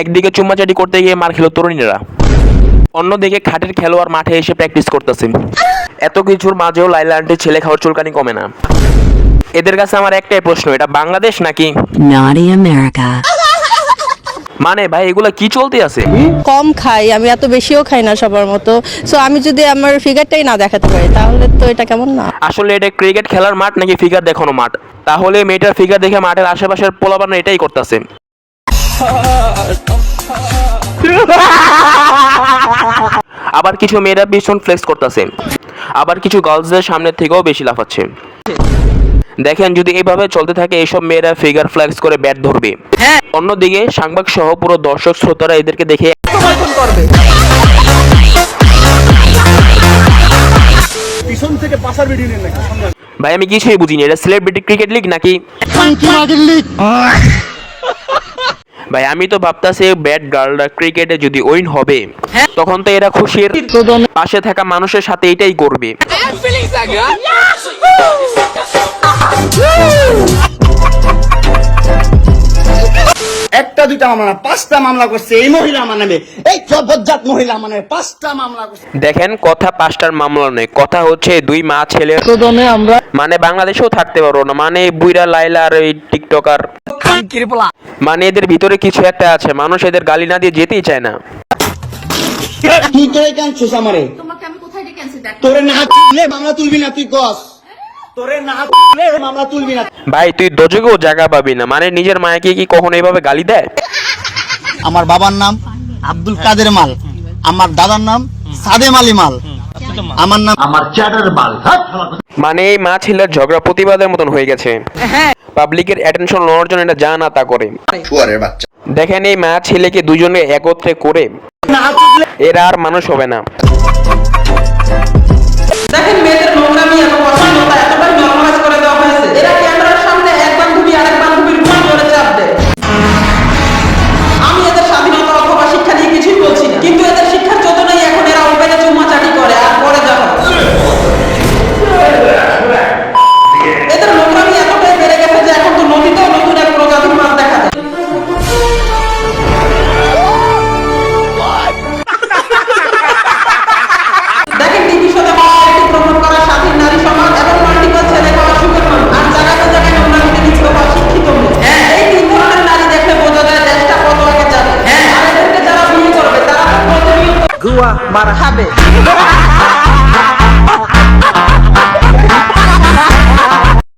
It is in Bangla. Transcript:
একদিকে চুম্মাচাটি করতে গিয়ে মার খেলো তরুণীরা অন্যদিকে খাটের খেলোয়াড় মাঠে এসে প্র্যাকটিস করতেছে। এত কিছুর মাঝেও লাইলা আন্টির ছেলে খাওয়ার চুলকানি কমে না। এদের কাছে আমার একটাই প্রশ্ন এটা বাংলাদেশ নাকি. মানে ভাই এগুলা কি চলতে আছে? কম খাই আমি এত বেশিও খাই না সবার মতো। সো আমি যদি আমার ফিগারটাই না দেখাতে পারি তাহলে তো এটা কেমন না? আসলে এটা ক্রিকেট খেলার মাঠ নাকি ফিগার দেখানো মাঠ? তাহলে মেয়েটার ফিগার দেখে মাঠের আশেপাশের পোলাবানো এটাই করতেছে। আবার কিছু মেয়েরা ভীষণ ফ্লেক্স করতেছে। আবার কিছু গার্লসদের সামনে থেকেও বেশি লাফাচ্ছে। দেখেন যদি এইভাবে চলতে থাকে এইসব মেয়েরা ফিগার ফ্ল্যাক্স করে ব্যাট ধরবে। অন্যদিকে সাংবাদিক সহ পুরো দর্শক শ্রোতারা এদেরকে দেখে পিছন থেকে পাশার ভিডিও নেন নাকি ভাই আমি কিছুই বুঝিনি এটা সেলিব্রিটি ক্রিকেট লিগ নাকি? ভাই আমি তো ভাবতাছি ব্যাট গার্লরা ক্রিকেটে যদি উইন হবে তখন তো এরা খুশির পাশে থাকা মানুষের সাথে এটাই করবে। একটা দুইটা মামলা না পাঁচটা মামলা করছে এই মহিলা আমার নামে এই জবরজাত মহিলা আমার নামে পাঁচটা মামলা করছে। দেখেন কথা পাঁচটার মামলা নয় কথা হচ্ছে দুই মা ছেলে। আমরা মানে বাংলাদেশেও থাকতে পারব না মানে বুইরা লাইলা আর এই টিকটকার। মানে এদের ভিতরে কিছু একটা আছে মানুষ এদের গালি না দিয়ে যেতেই চায় না। তুই তোরে কানছিস আমারে? তোমাকে আমি কোথায় ডেকে আনছি দেখ। তোরে না তুললে মামলা তুলবি না তুই কস তোরে না তুললে মামলা তুলবি না। ভাই তুই জায়গা পাবি না মানে নিজের মায়াকে কি কখনো এইভাবে গালি দেয়? আমার বাবার নাম আব্দুল কাদের মাল আমার দাদার নাম সাদেম আলী মাল আমার নাম আমার চ্যাটার মাল মানে এই মা ছেলের ঝগড়া প্রতিবাদের মতন হয়ে গেছে। পাবলিকের অ্যাটেনশন নেওয়ার জন্য এটা যা না তা করে। দেখেন এই মা ছেলেকে দুজনে একত্রে করে এরা আর মানুষ হবে না। Marhaba.